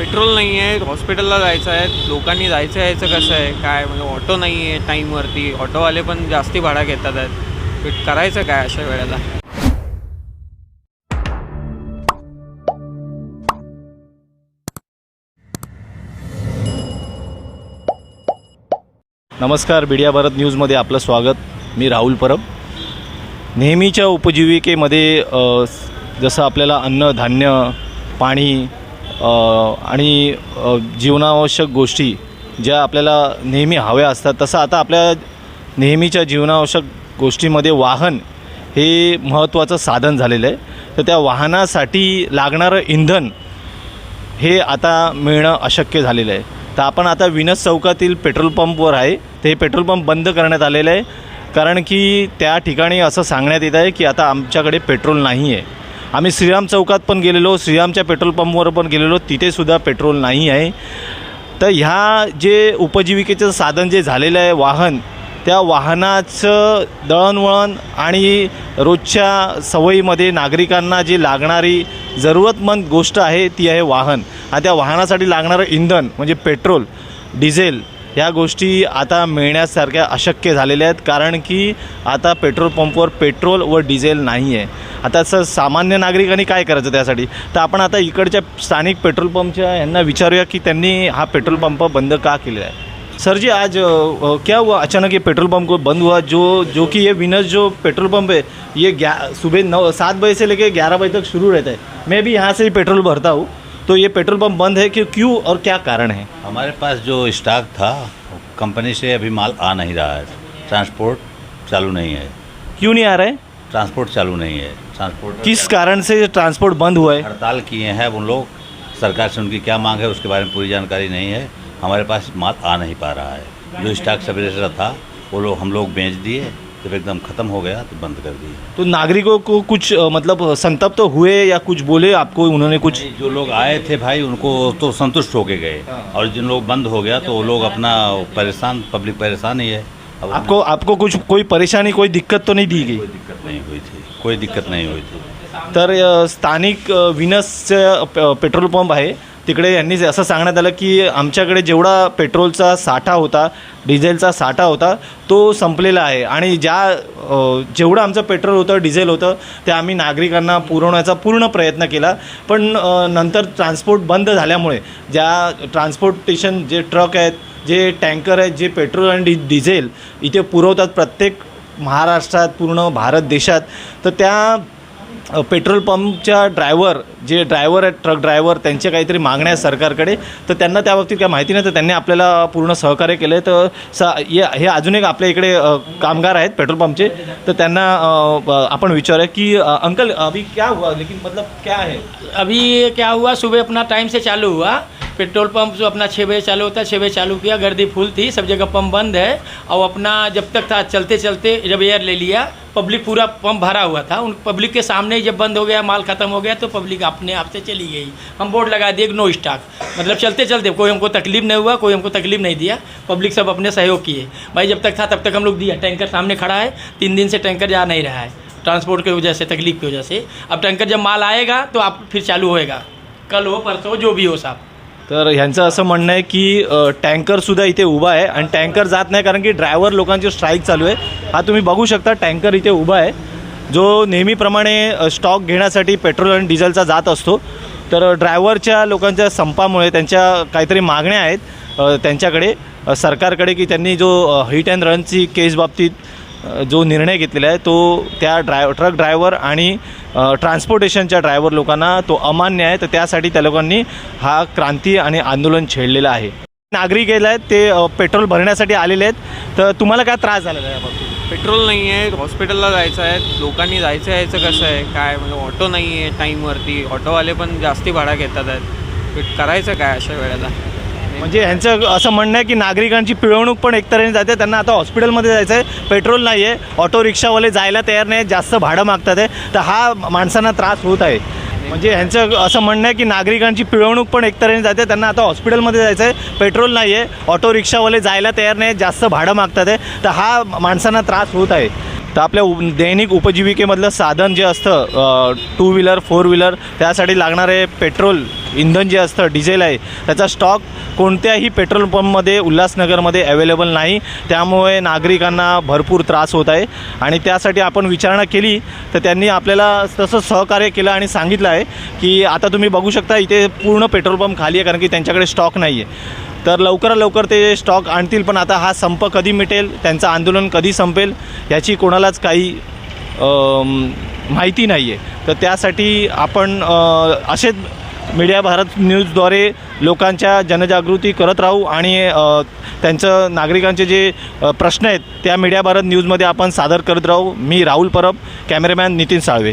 Petrol नाही आहे हॉस्पिटलला जायचं आहे लोकांनी जायचं यायचं कसं आहे? काय? म्हणजे ऑटो नाही आहे टाईमवरती. ऑटोवाले पण जास्ती भाडा घेतात. आहेत करायचं काय अशा वेळेला? नमस्कार मीडिया भारत न्यूजमध्ये आपलं स्वागत. मी राहुल परब. नेहमीच्या उपजीविकेमध्ये जसं आपल्याला अन्न धान्य पाणी आणि जीवनावश्यक गोष्टी ज्या आपल्याला नेहमी हव्या असतात तसं आता आपल्या नेहमीच्या जीवनावश्यक गोष्टीमध्ये वाहन हे महत्त्वाचं साधन झालेलं आहे. तर त्या वाहनासाठी लागणारं इंधन हे आता मिळणं अशक्य झालेलं आहे. तर आपण आता विनस चौकातील पेट्रोल पंपवर आहे. ते पेट्रोल पंप बंद करण्यात आलेलं आहे. कारण की त्या ठिकाणी असं सांगण्यात येत आहे की आता आमच्याकडे पेट्रोल नाही आहे. आम्ही श्रीराम चौकात पण गेलेलो श्रीरामच्या पेट्रोल पंपवर पण गेलेलो तिथेसुद्धा पेट्रोल नाही आहे. तर ह्या जे उपजीविकेचं साधन जे झालेलं आहे वाहन त्या वाहनाचं दळणवळण आणि रोजच्या सवयीमध्ये नागरिकांना जी लागणारी जरूरतमंद गोष्ट आहे ती आहे वाहन. आणि त्या वाहनासाठी लागणारं इंधन म्हणजे पेट्रोल डिझेल ह्या गोष्टी आता मिळण्यासारख्या अशक्य झालेल्या आहेत कारण की आता पेट्रोल पंपवर पेट्रोल व डिझेल नाही आहे. आता असं सामान्य नागरिकांनी काय करायचं त्यासाठी? तर आपण आता इकडच्या स्थानिक पेट्रोल पंपच्या यांना विचारूया की त्यांनी हा पेट्रोल पंप बंद का केलेला आहे? सर जी आज क्या हुआ? अचानक ये पेट्रोल पंप को बंद हुआ? जो जो कि ये विनस जो पेट्रोल पंप है ये ग्या सुबह नौ सात बजे से लेके ग्यारह बजे तक शुरू रहता है। मैं भी यहाँ से ही पेट्रोल भरता हूँ। तो ये पेट्रोल पंप बंद है कि क्यों और क्या कारण है? हमारे पास जो स्टॉक था कंपनी से अभी माल आ नहीं रहा है। ट्रांसपोर्ट चालू नहीं है। क्यों नहीं आ रहा है? ट्रांसपोर्ट चालू नहीं है। ट्रांसपोर्ट किस कारण से ट्रांसपोर्ट बंद हुआ है? हड़ताल किए हैं उन लोग। सरकार से उनकी क्या मांग है उसके बारे में पूरी जानकारी नहीं है। हमारे पास माल आ नहीं पा रहा है। जो स्टॉक सवेरे से था वो लोग हम लोग बेच दिए। जब एकदम ख़त्म हो गया तो बंद कर दिए तो नागरिकों को कुछ मतलब संतप्त तो हुए या कुछ बोले आपको उन्होंने कुछ? जो लोग आए थे भाई उनको तो संतुष्ट होके गए। और जिन लोग बंद हो गया तो वो लोग अपना परेशान पब्लिक परेशान ही है। आपको आपको कुछ कोई परेशानी कोई दिक्कत तो नहीं दी गई? कोई दिक्कत नहीं हुई थी कोई दिक्कत नहीं हुई थी। तर स्थानिक विनस पेट्रोल पंप आहे तिकडे यांनी असं सांगण्यात आलं की आमच्याकडे जेवढा पेट्रोलचा साठा होता डिझेलचा साठा होता तो संपलेला आहे. आणि ज्या जेवढं आमचं पेट्रोल होतं डिझेल होतं ते आम्ही नागरिकांना पुरवण्याचा पूर्ण प्रयत्न केला. पण नंतर ट्रान्सपोर्ट बंद झाल्यामुळे ज्या ट्रान्सपोर्टेशन जे ट्रक आहेत जे टँकर आहेत जे पेट्रोल आणि डि डिझेल इथे पुरवतात प्रत्येक महाराष्ट्रात पूर्ण भारत देशात तर त्या पेट्रोल पंपच्या ड्रायव्हर जे ड्रायव्हर आहेत ट्रक ड्रायव्हर त्यांचे काहीतरी मागण्या आहेत सरकारकडे तर त्यांना त्या बाबतीत काय माहिती नाही तर त्यांनी आपल्याला पूर्ण सहकार्य केलं आहे तर स ये हे अजून एक आपल्या इकडे कामगार आहेत पेट्रोल पंपचे तर त्यांना आपण विचारूया की अंकल अभी क्या हुआ? लेकिन मतलब क्या है? अभी क्या हुआ? सुबह अपना टाइम से चालू हुआ। पेट्रोल पंप जो अपना छः बजे चालू होता है छः बजे चालू किया, गर्दी फुल थी, सब जगह पंप बंद है। और अपना जब तक था चलते चलते जब एयर ले लिया पब्लिक पूरा पंप भरा हुआ था। उन पब्लिक के सामने ही जब बंद हो गया, माल खत्म हो गया तो पब्लिक अपने आप से चली गई। हम बोर्ड लगा दिए नो स्टॉक मतलब चलते चलते कोई हमको तकलीफ़ नहीं हुआ, कोई हमको तकलीफ़ नहीं दिया। पब्लिक सब अपने सहयोग किए। भाई, जब तक था, तब तक हम लोग दिया। टैंकर सामने खड़ा है, तीन दिन से टैंकर जा नहीं रहा है। ट्रांसपोर्ट की वजह से, तकलीफ़ की वजह से। अब टैंकर जब माल आएगा तो आप फिर चालू होएगा। कल हो, परसों, जो भी हो साहब। तर ह्यांचं असं म्हणणं आहे की टँकरसुद्धा इथे उभा आहे आणि टँकर जात नाही कारण की ड्रायव्हर लोकांची स्ट्राईक चालू आहे. हा तुम्ही बघू शकता टँकर इथे उभा आहे. जो नेहमीप्रमाणे स्टॉक घेण्यासाठी पेट्रोल आणि डिझेलचा जात असतो. तर ड्रायव्हरच्या लोकांच्या संपामुळे त्यांच्या काहीतरी मागण्या आहेत त्यांच्याकडे. सरकारकडे की त्यांनी जो हिट अँड रनची केस बाबतीत जो निर्णय घेतलेला आहे तो त्या ड्राय ट्रक ड्रायव्हर आणि ट्रान्सपोर्टेशनच्या ड्रायव्हर लोकांना तो अमान्य आहे. तर त्यासाठी त्या लोकांनी हा क्रांती आणि आंदोलन छेडलेलं आहे. नागरिक गेले आहेत ते पेट्रोल भरण्यासाठी आलेले आहेत. तर तुम्हाला काय त्रास झालेला आहे याबाबतीत? पेट्रोल नाही आहे हॉस्पिटलला जायचं आहे लोकांनी जायचं यायचं कसं आहे? काय म्हणजे ऑटो नाही आहे टाईमवरती. ऑटोवाले पण जास्ती भाडा घेतात आहेत. करायचं काय अशा वेळेला? म्हणजे ह्यांचं असं म्हणणं आहे की नागरिकांची पिळवणूक पण एक तऱ्हेने जाते. त्यांना आता हॉस्पिटलमध्ये जायचं आहे पेट्रोल नाही आहे ऑटो रिक्षावाले जायला तयार नाही जास्त भाडं मागतात आहे. तर हा माणसांना त्रास होत आहे. म्हणजे ह्यांचं असं म्हणणं आहे की नागरिकांची पिळवणूक पण एक तऱ्हेने जाते. त्यांना आता हॉस्पिटलमध्ये जायचं आहे पेट्रोल नाही आहे ऑटो रिक्षावाले जायला तयार नाही जास्त भाडं मागतात आहे. तर हा माणसांना त्रास होत आहे. तर आपल्या उ दैनिक उपजीविकेमधलं साधन जे असतं टू व्हीलर फोर व्हीलर त्यासाठी लागणारे पेट्रोल इंधन जे असतं डिझेल आहे त्याचा स्टॉक कोणत्याही पेट्रोल पंपमध्ये उल्हासनगरमध्ये अवेलेबल नाही. त्यामुळे नागरिकांना भरपूर त्रास होत आहे. आणि त्यासाठी आपण विचारणा केली तर त्यांनी आपल्याला तसं सहकार्य केलं आणि सांगितलं आहे की आता तुम्ही बघू शकता इथे पूर्ण पेट्रोल पंप खाली आहे कारण की त्यांच्याकडे स्टॉक नाही आहे तर लवकरात लवकर ते स्टॉक आणतील पण आता हा संप कधी मिटेल त्यांचं आंदोलन कधी संपेल याची कोणालाच काही माहिती नाही आहे तर त्यासाठी आपण असेच मीडिया भारत न्यूजद्वारे लोकांच्या जनजागृती करत राहू आणि त्यांचं नागरिकांचे जे प्रश्न आहेत त्या मीडिया भारत न्यूजमध्ये आपण सादर करत राहू. मी राहुल परब कॅमेरामॅन नितीन साळवे.